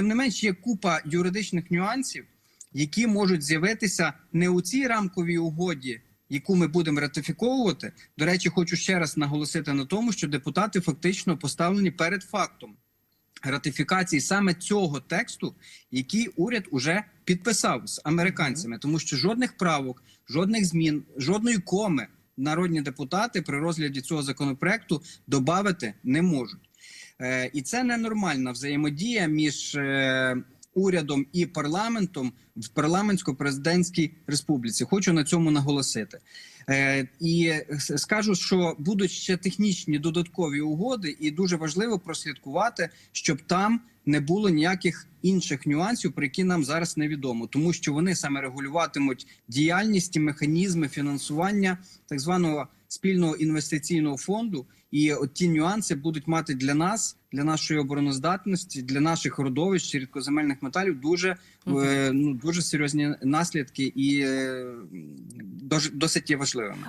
Тим не менш, є купа юридичних нюансів, які можуть з'явитися не у цій рамковій угоді, яку ми будемо ратифіковувати. До речі, хочу ще раз наголосити на тому, що депутати фактично поставлені перед фактом ратифікації саме цього тексту, який уряд уже підписав з американцями, тому що жодних правок, жодних змін, жодної коми народні депутати при розгляді цього законопроекту додати не можуть. Е, і це ненормальна взаємодія між е, урядом і парламентом в парламентсько-президентській республіці. Хочу на цьому наголосити. Е, і скажу, що будуть ще технічні додаткові угоди, і дуже важливо прослідкувати, щоб там не було ніяких інших нюансів, про які нам зараз невідомо, тому що вони саме регулюватимуть діяльність і механізми фінансування так званого спільного інвестиційного фонду. І от ті нюанси будуть мати для нас, для нашої обороноздатності, для наших родовищ рідкоземельних металів дуже е, ну дуже серйозні наслідки і е, досить є важливими.